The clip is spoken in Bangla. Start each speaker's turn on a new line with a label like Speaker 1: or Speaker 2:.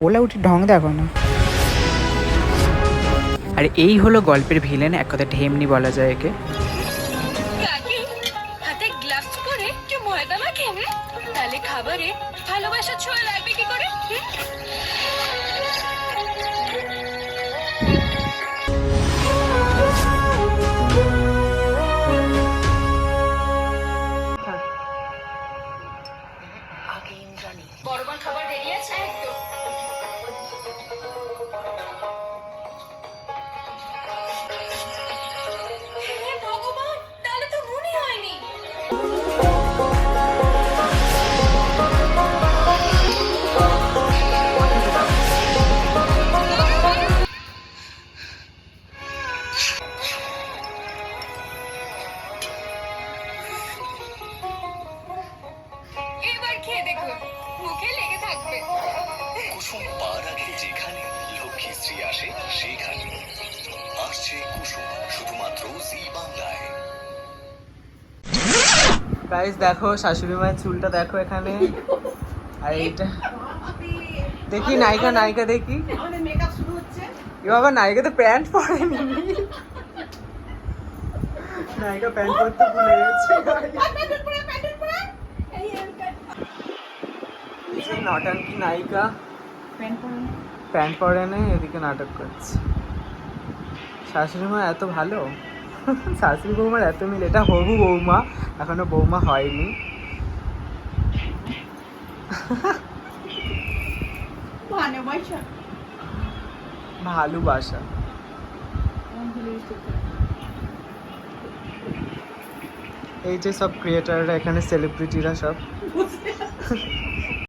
Speaker 1: ওলা উঠে ঢং দেখো না। আর এই হলো গল্পের ভিলেন এক কথা ঢেমনি বলা যায় একে।
Speaker 2: ভালোবাসা ছোঁয়া লাগবে কি করে? খাবার
Speaker 1: গাইস দেখো শাশুড়ি মায়ের চুলটা দেখো এখানে। আর এইটা। দেখি নায়িকা নায়িকা দেখি। এ বাবা নায়িকা তো প্যান্ট পরেনি। নায়িকা প্যান্ট পরতে ভুলে গেছে। এই নটাঙ্কি নায়িকা। প্যান্ট পরে নেই এদিকে নাটক করছে। শাশুড়ি মা এত ভালো? শাশুড়ি বৌমার এত মিল এটা হবু বৌমা। এখনও বৌমা হয়নি। ভালোবাসা। এই যে সব ক্রিয়েটাররা এখানে সেলিব্রিটিরা সব।